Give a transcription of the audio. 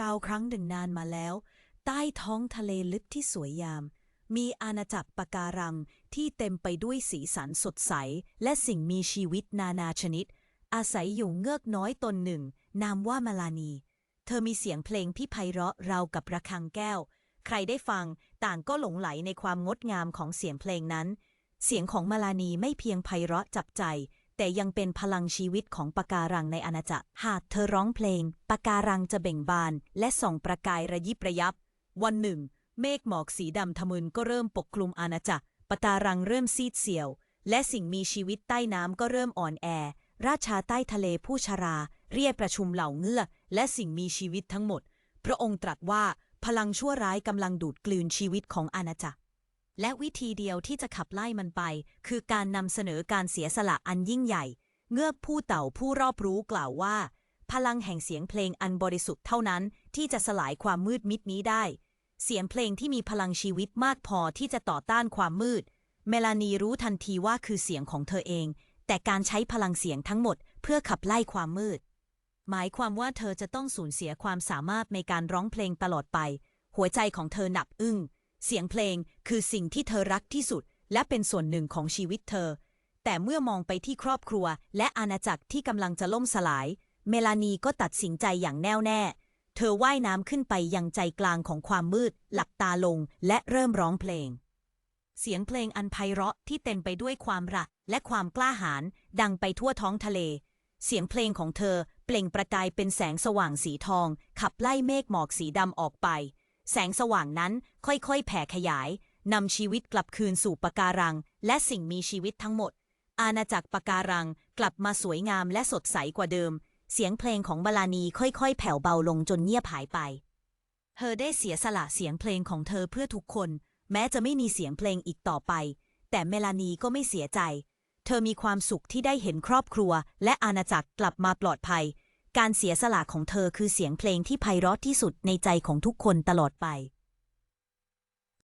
ก้าครั้งหนึ่งนานมาแล้ว ใต้ท้องทะเลลึกที่สวยยาม มีอาณาจักรปะการังที่เต็มไปด้วยสีสันสดใส และสิ่งมีชีวิตนานาชนิด อาศัยอยู่เงือกน้อยตนหนึ่ง นามว่ามาลานี เธอมีเสียงเพลงที่ไพเราะราวกับระฆังแก้ว ใครได้ฟังต่างก็หลงไหลในความงดงามของเสียงเพลงนั้น เสียงของมาลานีไม่เพียงไพเราะจับใจ แต่ยังเป็นพลังชีวิตของปะการังในอาณาจักร หากเธอร้องเพลง ปะการังจะเบ่งบาน และส่องประกายระยิบระยับ วันหนึ่ง เมฆหมอกสีดำทะมึนก็เริ่มปกคลุมอาณาจักรปะการังเริ่มซีดเสียว และสิ่งมีชีวิตใต้น้ำก็เริ่มอ่อนแอ ราชาใต้ทะเลผู้ชรา เรียกประชุมเหล่าเงือกและสิ่งมีชีวิตทั้งหมด พระองค์ตรัสว่าพลังชั่วร้ายกำลังดูดกลืนชีวิตของอาณาจักร และวิธีเดียวที่จะขับไล่มันไป คือการนำเสนอการเสียสละอันยิ่งใหญ่ เงือกผู้เต่าผู้รอบรู้กล่าวว่า พลังแห่งเสียงเพลงอันบริสุทธิ์เท่านั้นที่จะสลายความมืดมิดนี้ได้ เสียงเพลงที่มีพลังชีวิตมากพอที่จะต่อต้านความมืด เมลานีรู้ทันทีว่าคือเสียงของเธอเอง แต่การใช้พลังเสียงทั้งหมด เพื่อขับไล่ความมืด หมายความว่าเธอจะต้องสูญเสียความสามารถในการร้องเพลงตลอดไป หัวใจของเธอหนับอึ้ง เสียงเพลงคือสิ่งที่เธอรักที่สุด และเป็นส่วนหนึ่งของชีวิตเธอ แต่เมื่อมองไปที่ครอบครัว และอาณาจักรที่กำลังจะล่มสลาย เมลานีก็ตัดสินใจอย่างแน่วแน่ เธอว่ายน้ำขึ้นไปยังใจกลางของความมืด หลับตาลง และเริ่มร้องเพลง เสียงเพลงอันไพเราะที่เต็มไปด้วยความรักและความกล้าหาญดังไปทั่วท้องทะเล เสียงเพลงของเธอเปล่งประกายเป็นแสงสว่างสีทอง ขับไล่เมฆหมอกสีดำออกไป แสงสว่างนั้นค่อยๆ แผ่ขยาย นำชีวิตกลับคืนสู่ปะการัง และสิ่งมีชีวิตทั้งหมด อาณาจักรปะการังกลับมาสวยงามและสดใสกว่าเดิม เสียงเพลงของบาลานีค่อยๆ แผ่วเบาลงจนเงียบหายไป เธอได้เสียสละเสียงเพลงของเธอเพื่อทุกคน แม้จะไม่มีเสียงเพลงอีกต่อไป แต่เมลานีก็ไม่เสียใจ เธอมีความสุขที่ได้เห็นครอบครัว และอาณาจักรกลับมาปลอดภัย การเสียสละของเธอคือเสียงเพลงที่ไพเราะที่สุดในใจของทุกคนตลอดไป